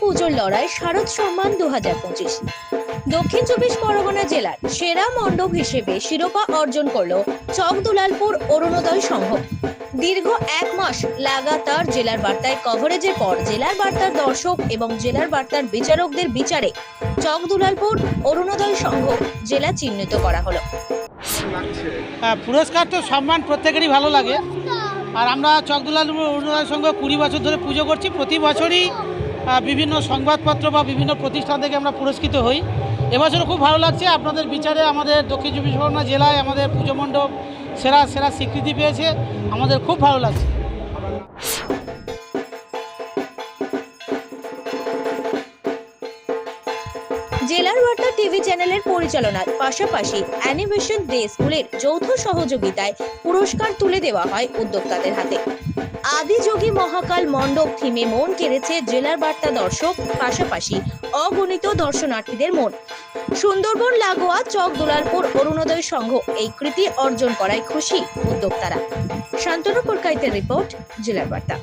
পুজোর লড়াই শারদ সম্মান দু হাজার পঁচিশ। দক্ষিণ চব্বিশ পরগনা জেলার সেরা মণ্ডপ হিসেবে শিরোপা অর্জন করল চকদুলালপুর অরুণোদয় সংঘ। দীর্ঘ এক মাস লাগাতার জেলার বার্তায় কভারেজের পর জেলার বার্তার দর্শক এবং জেলার বার্তার বিচারকদের বিচারে চকদুলালপুর অরুণোদয় সংঘ জেলা চিহ্নিত করা হলো। হ্যাঁ, পুরস্কার তো সম্মান প্রত্যেকেরই ভালো লাগে। আর আমরা চকদুলাল অরুণোদয় সংঘ কুড়ি বছর ধরে পুজো করছি। প্রতি বছরই বিভিন্ন সংবাদপত্র বা বিভিন্ন প্রতিষ্ঠান থেকে আমরা পুরস্কৃত হই। এবছরও খুব ভালো লাগছে, আপনাদের বিচারে আমাদের দক্ষিণ চব্বিশ পরগনা জেলায় আমাদের পুজো মণ্ডপ সেরা সেরা স্বীকৃতি পেয়েছে, আমাদের খুব ভালো লাগছে। জেলার বার্তা টিভি চ্যানেলের পরিচালনার পাশাপাশি অ্যানিমেশন ডে স্কুলের যৌথ সহযোগিতায় পুরস্কার তুলে দেওয়া হয় উদ্যোক্তাদের হাতে। আদিযোগী মহাকাল মণ্ডপ থিমে মন কেড়েছে জেলার বার্তা দর্শক, পাশাপাশি অগণিত দর্শনার্থীদের মন। সুন্দরবন লাগোয়া চক দুলালপুর অরুণোদয় সংঘ এই কৃতি অর্জন করায় খুশি উদ্যোক্তারা। শান্তনু পুরকাইতের রিপোর্ট, জেলার বার্তা।